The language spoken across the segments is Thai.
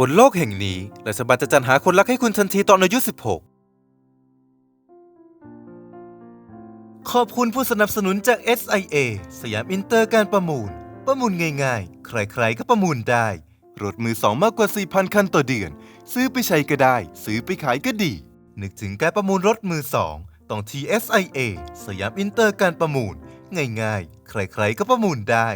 บนโลกแห่งนี้รัฐบาลจะจัดหาคนรักให้คุณทันทีตอนอายุ 16 ขอบคุณผู้สนับสนุนจาก SIA สยามอินเตอร์การประมูล ประมูลง่ายๆ ใครๆ ก็ประมูลได้ รถมือสองมากกว่า 4,000 คันต่อเดือน ซื้อไปใช้ก็ได้ ซื้อไปขายก็ดี นึกถึงการประมูลรถมือสองต้องที่ SIA สยามอินเตอร์การประมูล ง่ายๆ ใครๆ ก็ประมูลได้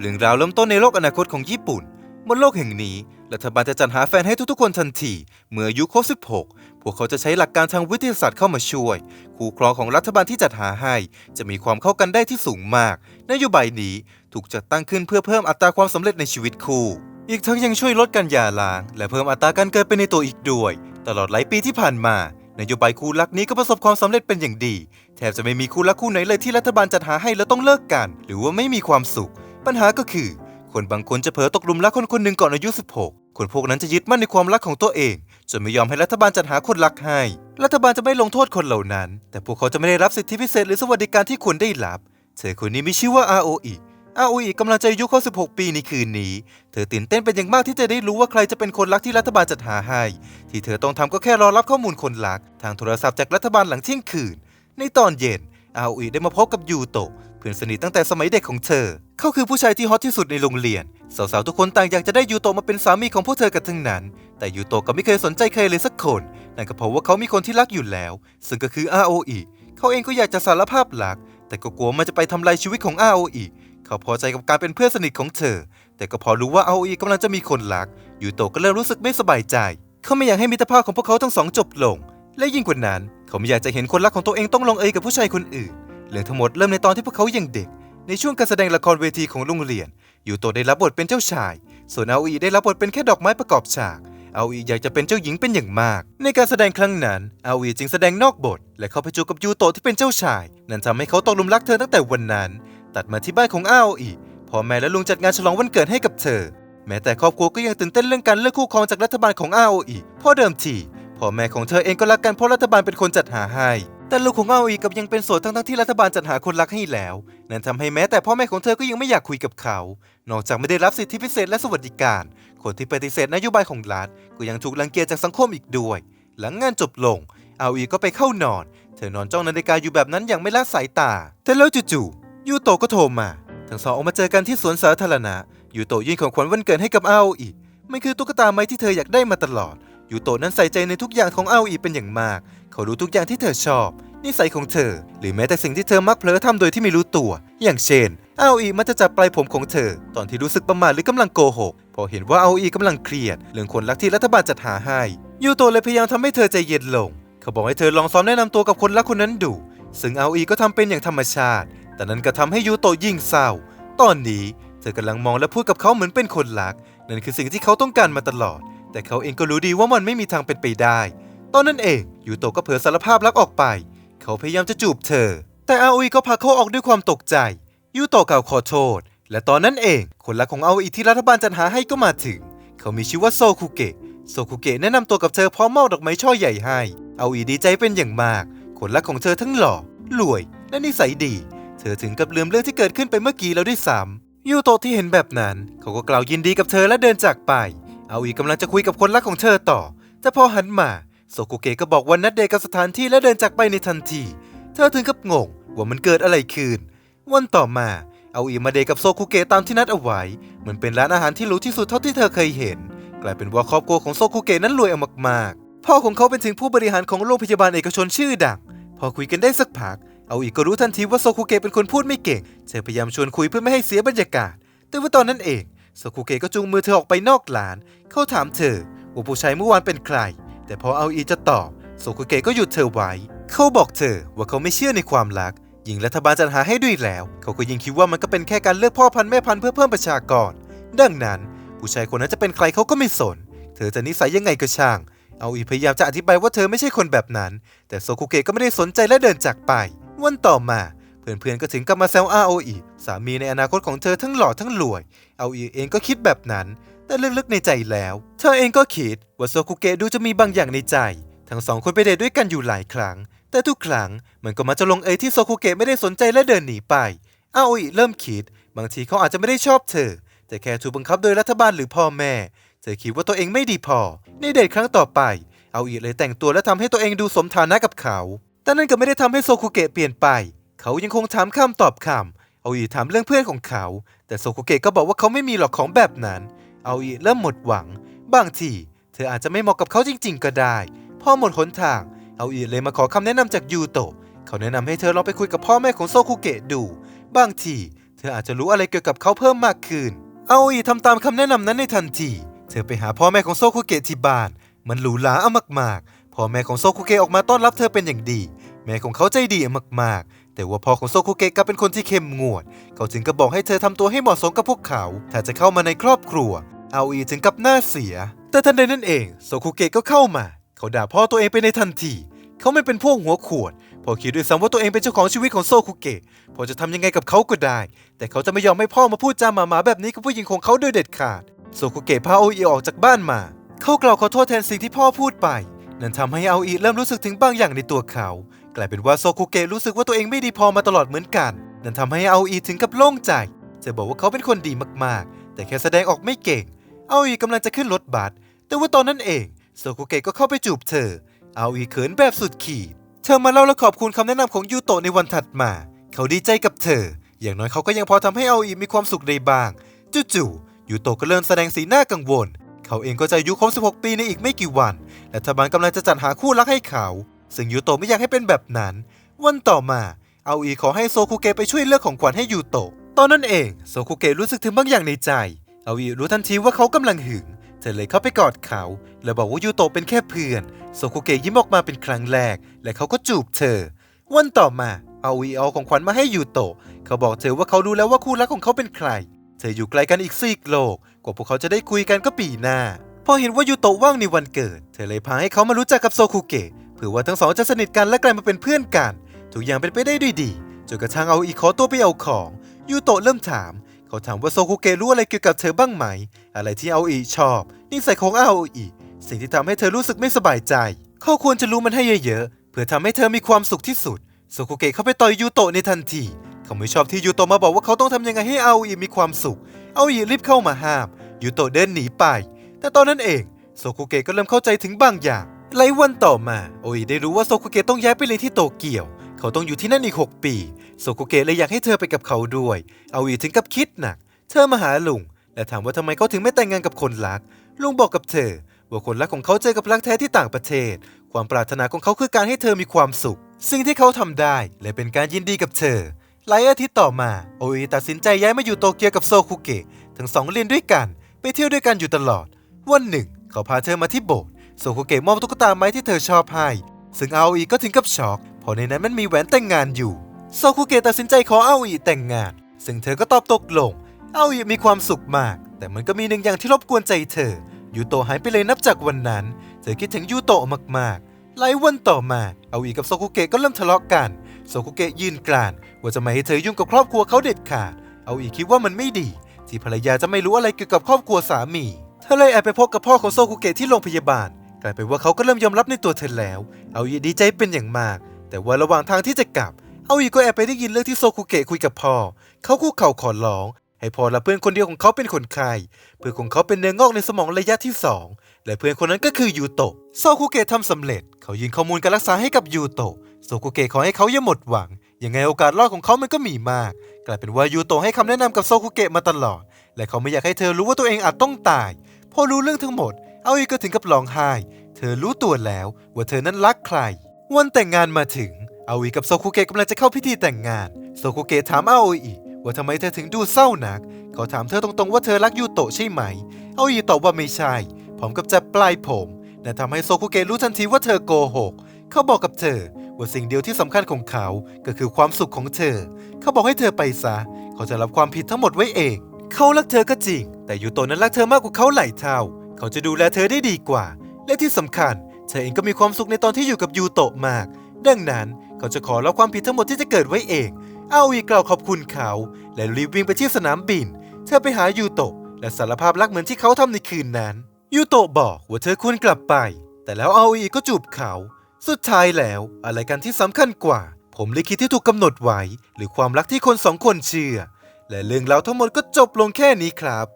เรื่องราวเริ่มต้นในโลกอนาคตของญี่ปุ่น บนโลกแห่งนี้ รัฐบาลจะจัดหาแฟนให้ทุกๆคนทันที เมื่ออายุครบ 16 พวกเขาจะใช้หลักการทางวิทยาศาสตร์เข้ามาช่วย คู่ครองของรัฐบาลที่จัดหาให้ จะมีความเข้ากันได้ที่สูงมาก นโยบายนี้ถูกจัดตั้งขึ้นเพื่อเพิ่มอัตราความสำเร็จในชีวิตคู่ อีกทั้งยังช่วยลดการหย่าร้าง และเพิ่มอัตราการเกิดไปในตัวอีกด้วย ตลอดหลายปีที่ผ่านมานโยบายคู่รักนี้ก็ประสบความสำเร็จเป็นอย่างดี แทบจะไม่มีคู่รักคู่ไหนเลยที่รัฐบาลจัดหาให้แล้วต้องเลิกกัน หรือว่าไม่มีความสุข ปัญหาก็คือ คนบางคนจะเผลอตกหลุมรักคนคนหนึ่งก่อนอายุ 16 คนพวกนั้นจะยึดมั่นในความรักของตัวเอง จนไม่ยอมให้รัฐบาลจัดหาคนรักให้ รัฐบาลจะไม่ลงโทษคนเหล่านั้น แต่พวกเขาจะไม่ได้รับสิทธิพิเศษหรือสวัสดิการที่ควรได้รับ เธอคนนี้มีชื่อว่าอาโออิอาโออิกำลังจะอายุครบ16 ปีในคืนนี้ เธอตื่นเต้นเป็นอย่างมากที่จะได้รู้ว่าใครจะเป็นคนรักที่รัฐบาลจัดหาให้ ที่เธอต้องทำก็แค่รอรับข้อมูลคนรัก ทางโทรศัพท์จากรัฐบาลหลังเที่ยงคืน ในตอนเย็นอาโออิได้มาพบกับยูโตะ พื่อนสนิทตั้งแต่สมัยเด็กของเธอ เขาคือผู้ชายที่ฮอตที่สุดในโรงเรียน สาวๆทุกคนต่างอยากจะได้ยูโตมาเป็นสามีของพวกเธอกันทั้งนั้น แต่ยูโตก็ไม่เคยสนใจใครเลยสักคน นั่นก็เพราะว่าเขามีคนที่รักอยู่แล้ว ซึ่งก็คืออาโออิเขาเองก็อยากจะสารภาพรัก แต่ก็กลัวมันจะไปทำลายชีวิตของอาโออิเขาพอใจกับการเป็นเพื่อนสนิทของเธอ แต่ก็พอรู้ว่าอาโออิกำลังจะมีคนรักยูโตก็เริ่มรู้สึกไม่สบายใจเขาไม่อยากให้มิตรภาพของพวกเขาทั้งสองจบลง และยิ่งกว่านั้น เขาไม่อยากจะเห็นคนรักของตัวเองต้องลงเอยกับผู้ชายคนอื่น เรื่องทั้งหมดเริ่มในตอนที่พวกเขายังเด็ก ในช่วงการแสดงละครเวทีของโรงเรียนยูโตได้รับบทเป็นเจ้าชาย ส่วนอาโออิได้รับบทเป็นแค่ดอกไม้ประกอบฉากอาอีอยากจะเป็นเจ้าหญิงเป็นอย่างมาก ในการแสดงครั้งนั้นอาโออิจึงแสดงนอกบท และเข้าไปจูบกับยูโตะที่เป็นเจ้าชาย นั่นทำให้เขาตกหลุมรักเธอตั้งแต่วันนั้น ตัดมาที่บ้านของอาโออิพ่อแม่และลุงจัดงานฉลองวันเกิดให้กับเธอ แม้แต่ครอบครัวก็ยังตื่นเต้นเรื่องการเลือกคู่ครองจากรัฐบาลของอาโออิเพราะเดิมทีพ่อแม่ของเธอเองก็รักกันเพราะรัฐบาลเป็นคนจัดหาให้ แต่ลูกของอาโออิกับยังเป็นโสดทั้งๆที่รัฐบาลจัดหาคนรักให้แล้ว นั่นทำให้แม้แต่พ่อแม่ของเธอก็ยังไม่อยากคุยกับเขา นอกจากไม่ได้รับสิทธิพิเศษและสวัสดิการ คนที่ปฏิเสธนโยบายของรัฐก็ยังถูกรังเกียจจากสังคมอีกด้วย หลังงานจบลงอาโออิก็ไปเข้านอน เธอนอนจ้องนาฬิกาอยู่แบบนั้นอย่างไม่ละสายตา แต่แล้วจู่ๆยูโตะก็โทรมา ทั้งสองออกมาเจอกันที่สวนสาธารณะยูโตะยื่นของขวัญวันเกิดให้กับอาออิมันคือตุ๊กตาไม้ที่เธออยากได้มาตลอด ยูโตะนั้นใส่ใจในทุกอย่างของอาออิเป็นอย่างมาก เขารู้ทุกอย่างที่เธอชอบ นิสัยของเธอ หรือแม้แต่สิ่งที่เธอมักเผลอทำโดยที่ไม่รู้ตัว อย่างเช่นอาออิมักจะจับปลายผมของเธอ ตอนที่รู้สึกประมาทหรือกำลังโกหก พอเห็นว่าอาออิกำลังเครียด เรื่องคนรักที่รัฐบาลจัดหาให้ ยูโตะเลยพยายามทำให้เธอใจเย็นลง เขาบอกให้เธอลองซ้อมแนะนำตัวกับคนรักคนนั้นดู ซึ่งอาออิก็ทำเป็นอย่างธรรมชาติ แต่นั้นก็ทำให้ยูโตะยิ่งเศร้า ตอนนี้เธอกำลังมองและพูดกับเขาเหมือนเป็นคนรัก นั่นคือสิ่งที่เขาต้องการมาตลอด แต่เขาเองก็รู้ดีว่ามันไม่มีทางเป็นไปได้ ตอนนั้นเองยูโตะก็เผลอสารภาพรักออกไป เขาพยายามจะจูบเธอ แต่อาออิก็พาเขาออกด้วยความตกใจยูโตะกล่าวขอโทษ และตอนนั้นเอง คนรักของอาออิที่รัฐบาลจัดหาให้ก็มาถึง เขามีชื่อว่าโซคุเกะโซคุเกะแนะนำตัวกับเธอพร้อมมอบดอกไม้ช่อใหญ่ให้อาออิดีใจเป็นอย่างมาก คนรักของเธอทั้งหล่อรวย และนิสัยดี เธอถึงกับลืมเรื่องที่เกิดขึ้นไปเมื่อกี้แล้วด้วยซ้ำยูโตะที่เห็นแบบนั้น เขาก็กล่าวยินดีกับเธอและเดินจากไป อาอีกำลังจะคุยกับคนรักของเธอต่อ แต่พอหันมาโซกุเกะก็บอกวันนัดเดทกับสถานที่และเดินจากไปในทันที เธอถึงกับงงว่ามันเกิดอะไรขึ้น วันต่อมาเอาอีมาเดทกับโซคุเกะตามที่นัดเอาไว้ เหมันเป็นร้านอาหารที่หรูที่สุดเท่าที่เธอเคยเห็น กลายเป็นว่าครอบครัวของโซคุเกะนั้นรวยเอามากๆ พ่อของเขาเป็นถึงผู้บริหารของโรงพยาบาลเอกชนชื่อดัง พอคุยกันได้สักพัก เอาอีกก็รู้ทันทีว่าโซคุเกะเป็นคนพูดไม่เก่ง เธอพยายามชวนคุยเพื่อไม่ให้เสียบรรยากาศ แต่ว่าตอนนั้นเอง โซคุเกะก็จูงมือเธอออกไปนอกร้าน เขาถามเธอว่าผู้ชายเมื่อวานเป็นใคร แต่พอเอาอีจะตอบโซคุเกะก็หยุดเธอไว้ เขาบอกเธอว่าเขาไม่เชื่อในความรัก ยิงรัฐบาลจัดหาให้ด้วยแล้ว เขาก็ยิ่งคิดว่ามันก็เป็นแค่การเลือกพ่อพันธุ์แม่พันธุ์เพื่อเพิ่มประชากร ดังนั้น ผู้ชายคนนั้นจะเป็นใครเขาก็ไม่สน เธอจะนิสัยยังไงก็ช่าง เอาอีพยายามจะอธิบายว่าเธอไม่ใช่คนแบบนั้น แต่โซคุเกะก็ไม่ได้สนใจและเดินจากไป วันต่อมา เพื่อนๆก็ถึงกับมาแซวอาโออีสามีในอนาคตของเธอทั้งหล่อทั้งรวยเอาอีเองก็คิดแบบนั้น แต่ลึกๆในใจแล้ว เธอเองก็คิดว่าโซคุเกะดูจะมีบางอย่างในใจ ทั้งสองคนไปเดทด้วยกันอยู่หลายครั้ง แต่ทุกครั้งมันก็มาจะลงเอยที่โซคุเกะไม่ได้สนใจและเดินหนีไปอาโออิเริ่มคิด บางทีเขาอาจจะไม่ได้ชอบเธอ แต่แค่ถูกบังคับโดยรัฐบาลหรือพ่อแม่ เธอคิดว่าตัวเองไม่ดีพอ ในเดทครั้งต่อไปเอาอีเลยแต่งตัวและทำให้ตัวเองดูสมฐานะกับเขา แต่นั่นก็ไม่ได้ทำให้โซคุเกะเปลี่ยนไป เขายังคงถามคำตอบคำเอาอีถามเรื่องเพื่อนของเขา แต่โซโคเกะก็บอกว่าเขาไม่มีหรอกของแบบนั้น เอาอีเริ่มหมดหวัง บางทีเธออาจจะไม่เหมาะกับเขาจริง ๆ ก็ได้ พ่อหมดหนทาง เอาอีเลยมาขอคำแนะนำจากยูโตะเขาแนะนำให้เธอลองไปคุยกับพ่อแม่ของโซคุเกะดู บางทีเธออาจจะรู้อะไรเกี่ยวกับเขาเพิ่มมากขึ้น เอาอีทำตามคำแนะนำนั้นในทันที เธอไปหาพ่อแม่ของโซคุเกะที่บ้าน มันหรูหราเอามากๆ พ่อแม่ของโซคุเกะออกมาต้อนรับเธอเป็นอย่างดี แม่ของเขาใจดีมากๆ แต่ว่าพ่อของโซคุเกะกลับเป็นคนที่เข้มงวด เขาถึงกับบอกให้เธอทำตัวให้เหมาะสมกับพวกเขา ถ้าจะเข้ามาในครอบครัว เอาอีถึงกับหน้าเสีย แต่ทันใดนั้นเอง โซคุเกะก็เข้ามา เขาด่าพ่อตัวเองไปในทันที เขาไม่เป็นพวกหัวขวด พอคิดด้วยซ้ำว่าตัวเองเป็นเจ้าของชีวิตของโซคุเกะ พอจะทำยังไงกับเขาก็ได้ แต่เขาจะไม่ยอมให้พ่อมาพูดจาหมาๆแบบนี้กับผู้หญิงของเขาโดยเด็ดขาด โซคุเกะพาโออีออกจากบ้านมา เขากล่าวขอโทษแทนสิ่งที่พ่อพูดไป นั่นทำให้เอาอีเริ่มรู้สึกถึงบางอย่างในตัวเขา กลายเป็นว่าโซคุเกะรู้สึกว่าตัวเองไม่ดีพอมาตลอดเหมือนกัน นั่นทำให้เอาอีถึงกับโล่งใจ จะบอกว่าเขาเป็นคนดีมากๆ แต่แค่แสดงออกไม่เก่ง เอาอีกำลังจะขึ้นรถบัสแต่ว่าตอนนั้นเองโซคุเกะก็เข้าไปจูบเธอ เอาอีเขินแบบสุดขีด เธอมาเล่าและขอบคุณคำแนะนำของยูโตะในวันถัดมา เขาดีใจกับเธอ อย่างน้อยเขาก็ยังพอทำให้เอาอีมีความสุขได้บ้างจู่ๆยูโตะก็เริ่มแสดงสีหน้ากังวล เขาเองก็จะอายุครบ16 ปีในอีกไม่กี่วัน และรัฐบาลกำลังจะจัดหาคู่รักให้เขา ซึ่งยูโตะไม่อยากให้เป็นแบบนั้น วันต่อมาเอาอีขอให้โซคุเกะไปช่วยเลือกของขวัญให้ยูโตะ ตอนนั้นเองโซคุเกะรู้สึกถึงบางอย่างในใจ เอาอีรู้ทันทีว่าเขากำลังหึง เธอเลยเข้าไปกอดเขา และบอกว่ายูโตะเป็นแค่เพื่อน โซคุเกะยิ้มออกมาเป็นครั้งแรก และเขาก็จูบเธอ วันต่อมาเอาอีเอาของขวัญมาให้ยูโตะ เขาบอกเธอว่าเขารู้แล้วว่าคู่รักของเขาเป็นใคร เธออยู่ไกลกันอีกซีกโลก กว่าพวกเขาจะได้คุยกันก็ปีหน้า พอเห็นว่ายูโตะว่างในวันเกิด เธอเลยพาให้เขามารู้จักกับโซคุเกะ เผื่อว่าทั้งสองจะสนิทกันและกลายมาเป็นเพื่อนกัน ทุกอย่างเป็นไปได้ด้วยดีจนกระทั่งเอาอีขอตัวไปเอาของยูโตะเริ่มถาม เขาถามว่าโซคุเกะรู้อะไรเกี่ยวกับเธอบ้างไหม อะไรที่เอาอีชอบนิสัยของเอาอีสิ่งที่ทำให้เธอรู้สึกไม่สบายใจ เขาควรจะรู้มันให้เยอะๆ เพื่อทำให้เธอมีความสุขที่สุด โซคุเกะเข้าไปต่อยยูโตะในทันที เขาไม่ชอบที่ยูโตะมาบอกว่าเขาต้องทำยังไงให้เอาอีมีความสุข เอาอีรีบเข้ามาห้าม ยูโตะเดินหนีไป แต่ตอนนั้นเอง โซคุเกะก็เริ่มเข้าใจถึงบางอย่าง หลายวันต่อมา โออิได้รู้ว่าโซคุเกะต้องย้ายไปเรียนที่โตเกียว เขาต้องอยู่ที่นั่นอีก 6 ปี โซคุเกะเลยอยากให้เธอไปกับเขาด้วย เอาอีถึงกับคิดหนัก เธอมาหาลุง และถามว่าทำไมเขาถึงไม่แต่งงานกับคนรัก ลุงบอกกับเธอ ว่าคนรักของเขาเจอกับรักแท้ที่ต่างประเทศ ความปรารถนาของเขาคือการให้เธอมีความสุข สิ่งที่เขาทำได้และเป็นการยินดีกับเธอ หลายอาทิตย์ต่อมา โออิตัดสินใจย้ายมาอยู่โตเกียวกับโซคุเกะ ทั้งสองเรียนด้วยกัน ไปเที่ยวด้วยกันอยู่ตลอด วันหนึ่ง เขาพาเธอมาที่โบสถ์ โซคุเกะมอบตุ๊กตาไม้ที่เธอชอบให้ ซึ่งอาอีก็ถึงกับช็อกเพราะในนั้นมันมีแหวนแต่งงานอยู่ โซคุเกะตัดสินใจขออาอีแต่งงาน ซึ่งเธอก็ตอบตกลงอาอีมีความสุขมาก แต่มันก็มีหนึ่งอย่างที่รบกวนใจเธอ ยูโตะหายไปเลยนับจากวันนั้น เธอคิดถึงยูโตะมากๆ หลายวันต่อมาอาอีกับโซคุเกะก็เริ่มทะเลาะกัน โซคุเกะยืนกรานว่าจะไม่ให้เธอยุ่งกับครอบครัวเขาเด็ดขาดอาอีคิดว่ามันไม่ดี ที่ภรรยาจะไม่รู้อะไรเกี่ยวกับครอบครัวสามี เธอเลยแอบไปพบกับพ่อของโซคุเกะที่โรงพยาบาล ลายเป็นว่าเขาก็เริ่มยอมรับในตัวเธอแล้ว เอาอีดีใจเป็นอย่างมาก แต่ว่าระหว่างทางที่จะกลับ เอาอีก็แอบไปได้ยินเรื่องที่โซคุเกะคุยกับพ่อ เขาคุกเข่าขอร้อง ให้พ่อและเพื่อนคนเดียวของเขาเป็นคนไข้เพื่อนของเขาเป็นเนื้องอกในสมองระยะที่สองและเพื่อนคนนั้นก็คือยูโตะโซคุเกะทำสำเร็จ เขายื่นข้อมูลการรักษาให้กับยูโตะโซคุเกะขอให้เขาอย่าหมดหวัง ยังไงโอกาสรอดของเขามันก็มีมาก กลายเป็นว่ายูโตะให้คำแนะนำกับโซคุเกะมาตลอด และเขาไม่อยากให้เธอรู้ว่าตัวเองอาจต้องตาย พอรู้เรื่องทั้งหมด เอาอีก็ถึงกับร้องไห้ เธอรู้ตัวแล้วว่าเธอนั้นรักใคร วันแต่งงานมาถึง เอาอีกับโซคุเกะกำลังจะเข้าพิธีแต่งงาน โซคุเกะถามอาอีว่าทำไมเธอถึงดูเศร้าหนัก เขาถามเธอตรงๆว่าเธอรักยูโตะใช่ไหม เอาอีตอบว่าไม่ใช่ พร้อมกับจับปลายผมและทำให้โซคุเกะรู้ทันทีว่าเธอโกหก เขาบอกกับเธอว่าสิ่งเดียวที่สำคัญของเขา ก็คือความสุขของเธอ เขาบอกให้เธอไปซะ เขาจะรับความผิดทั้งหมดไว้เอง เขารักเธอก็จริง แต่ยูโตะนั้นรักเธอมากกว่าเขาหลายเท่า เขาจะดูแลเธอได้ดีกว่า และที่สำคัญ เธอเองก็มีความสุขในตอนที่อยู่กับยูโตะมาก ดังนั้นเขาจะขอรับความผิดทั้งหมดที่จะเกิดไว้เอง เอาอีกล่าวขอบคุณเขา และรีบวิ่งไปที่สนามบิน เธอไปหายูโตะและสารภาพรักเหมือนที่เขาทำในคืนนั้น ยูโตะบอกว่าเธอควรกลับไป แต่แล้วเอาอีก็จูบเขา สุดท้ายแล้วอะไรกันที่สำคัญกว่า ผมลิขิตที่ถูกกำหนดไว้ หรือความรักที่คนสองคนเชื่อ และเรื่องราวทั้งหมดก็จบลงแค่นี้ครับ